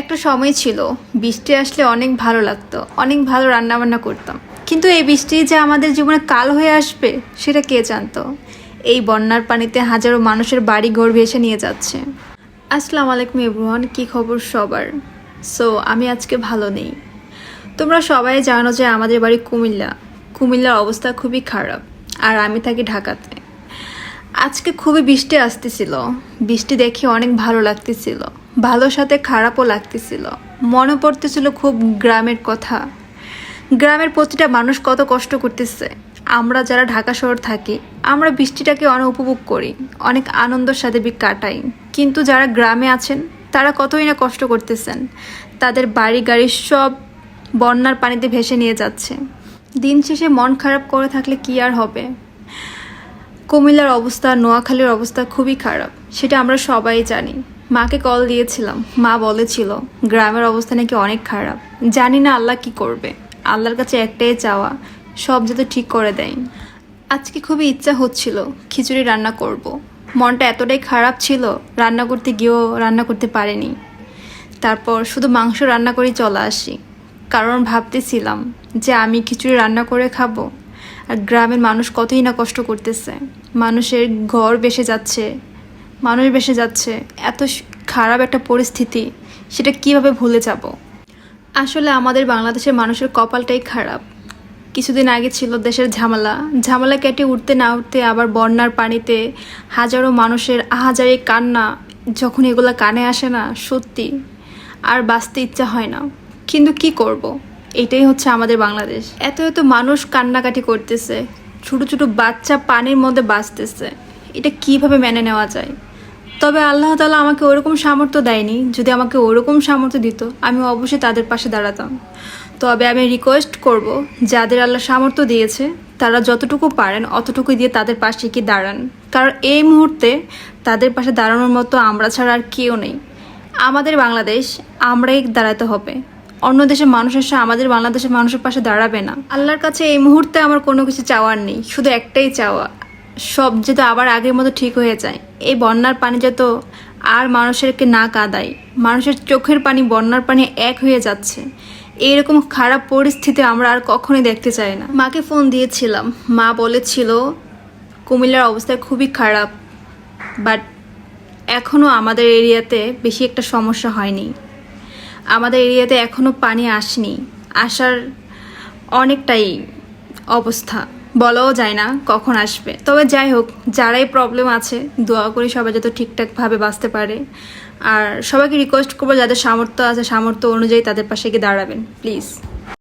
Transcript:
একটা সময় ছিল, বৃষ্টি আসলে অনেক ভালো লাগতো, অনেক ভালো রান্নাবান্না করতাম। কিন্তু এই বৃষ্টি যে আমাদের জীবনে কাল হয়ে আসবে, সেটা কে জানতো? এই বন্যার পানিতে হাজারো মানুষের বাড়ি ঘর ভেসে নিয়ে যাচ্ছে। আসসালামু আলাইকুম এভরিওয়ান, কী খবর সবার? সো আমি আজকে ভালো নেই। তোমরা সবাই জানো যে আমাদের বাড়ি কুমিল্লা। কুমিল্লার অবস্থা খুবই খারাপ, আর আমি থাকি ঢাকাতে। আজকে খুবই বৃষ্টি আসতেছিল। বৃষ্টি দেখে অনেক ভালো লাগতেছিল। ভালোর সাথে খারাপও লাগতেছিল। মনে পড়তেছিল খুব গ্রামের কথা। গ্রামের প্রতিটা মানুষ কত কষ্ট করতেছে। আমরা যারা ঢাকা শহর থাকি, আমরা বৃষ্টিটাকে অনেক উপভোগ করি, অনেক আনন্দের সাথে কাটাই। কিন্তু যারা গ্রামে আছেন, তারা কতই না কষ্ট করতেছেন। তাদের বাড়ি গাড়ি সব বন্যার পানিতে ভেসে নিয়ে যাচ্ছে। দিন শেষে মন খারাপ করে থাকলে কি আর হবে? কুমিল্লার অবস্থা, নোয়াখালীর অবস্থা খুবই খারাপ, সেটা আমরা সবাই জানি। মাকে কল দিয়েছিলাম। মা বলেছিল, গ্রামের অবস্থা নাকি অনেক খারাপ। জানি না আল্লাহ কি করবে। আল্লাহর কাছে একটাই চাওয়া, সব যাতে ঠিক করে দেয়। আজকে খুবই ইচ্ছা হচ্ছিল খিচুড়ি রান্না করব। মনটা এতটাই খারাপ ছিল, রান্না করতে গিয়েও রান্না করতে পারিনি। তারপর শুধু মাংস রান্না করেই চলে আসি। কারণ ভাবতেছিলাম যে আমি খিচুড়ি রান্না করে খাব। আর গ্রামের মানুষ কতই না কষ্ট করতেছে। মানুষের ঘর বেসে যাচ্ছে। মানুষ বেসে যাচ্ছে, এত খারাপ একটা পরিস্থিতি, সেটা কীভাবে ভুলে যাব? আসলে আমাদের বাংলাদেশের মানুষের কপালটাই খারাপ। কিছুদিন আগে ছিল দেশের ঝামেলা ঝামেলা কেটে উঠতে না উঠতে আবার বন্যার পানিতে হাজারো মানুষের আহাজারি কান্না, যখন এগুলা কানে আসে না, সত্যি, আর বাঁচতে ইচ্ছা হয় না। কিন্তু কি করব। এটাই হচ্ছে আমাদের বাংলাদেশ। এত এত মানুষ কান্নাকাটি করতেছে, ছোট ছোট বাচ্চা পানির মধ্যে বাঁচতেছে, এটা কীভাবে মেনে নেওয়া যায়? তবে আল্লাহ তালা আমাকে ওরকম সামর্থ্য দেয়নি যদি আমাকে ওরকম সামর্থ্য দিত, আমি অবশ্যই তাদের পাশে দাঁড়াতাম। তবে আমি রিকোয়েস্ট করব, যাদের আল্লাহ সামর্থ্য দিয়েছে, তারা যতটুকু পারেন অতটুকু দিয়ে তাদের পাশে কি দাঁড়ান। কারণ এই মুহূর্তে তাদের পাশে দাঁড়ানোর মতো আমরা ছাড়া আর কেউ নেই। আমাদের বাংলাদেশ, আমরাই দাঁড়াতে হবে। অন্য দেশের মানুষ এসে আমাদের বাংলাদেশের মানুষের পাশে দাঁড়াবে না। আল্লাহর কাছে এই মুহূর্তে আমার কোনো কিছু চাওয়ার নেই, শুধু একটাই চাওয়া সব যাতে আবার আগের মতো ঠিক হয়ে যায়। এই বন্যার পানি যত আর মানুষেরকে না কাদায়, মানুষের চোখের পানি বন্যার পানি এক হয়ে যাচ্ছে। এইরকম খারাপ পরিস্থিতি আমরা আর কখনোই দেখতে চাই না। মাকে ফোন দিয়েছিলাম। মা বলেছিল, কুমিল্লার অবস্থা খুবই খারাপ বাট এখনও আমাদের এরিয়াতে বেশি একটা সমস্যা হয়নি। আমাদের এরিয়াতে এখনও পানি আসেনি। আসার অনেকটাই অবস্থা। বলাও যায় না, কখন আসবে। তবে যাই হোক, যারাই প্রবলেম আছে, দোয়া করি সবাই যাতে ঠিকঠাকভাবে বাঁচতে পারে। আর সবাইকে রিকোয়েস্ট করব, যাদের সামর্থ্য আছে, সামর্থ্য অনুযায়ী তাদের পাশে গিয়ে দাঁড়াবেন প্লিজ